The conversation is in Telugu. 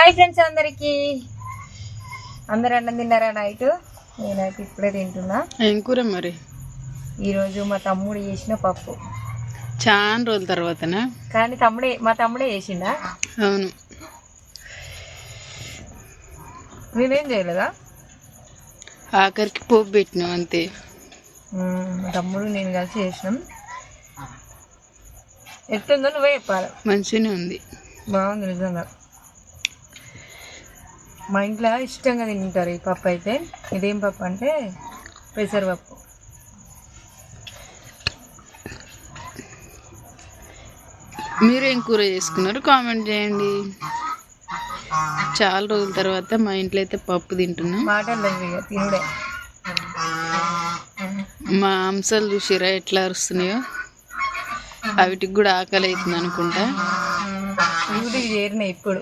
హాయ్ ఫ్రెండ్స్ అందరికి. అందరు అన్నం తిన్నారా నైట్? నేనైతే ఇప్పుడే తింటున్నా. ఏం కూర మరి? ఈరోజు మా తమ్ముడు చేసిన పప్పు. చాలా రోజుల తర్వాతనా? కానీ తమ్ముడే మా తమ్ముడే చేసిండా? అవును. నేనేం చేయలేదా? ఆఖరికి పోపు పెట్టినాం అంతే. తమ్ముడు నేను కలిసి చేసినాం. ఎట్టుందో నువ్వే చెప్పాలి. మంచిగానే ఉంది. బాగుంది నిజంగా. మా ఇంట్లో ఇష్టంగా తింటారు ఈ పప్పు అయితే. ఇదేం పప్పు అంటే పెసరపప్పు. మీరు ఏం కూర చేసుకున్నారు? కామెంట్ చేయండి. చాలా రోజుల తర్వాత మా ఇంట్లో అయితే పప్పు తింటున్నాం. మాటలు తినుడే. మా అంశాలు చూసిరా ఎట్లా అరుస్తున్నాయో? అవిటికి కూడా ఆకలి అవుతుంది అనుకుంటా. చేరినాయి ఇప్పుడు.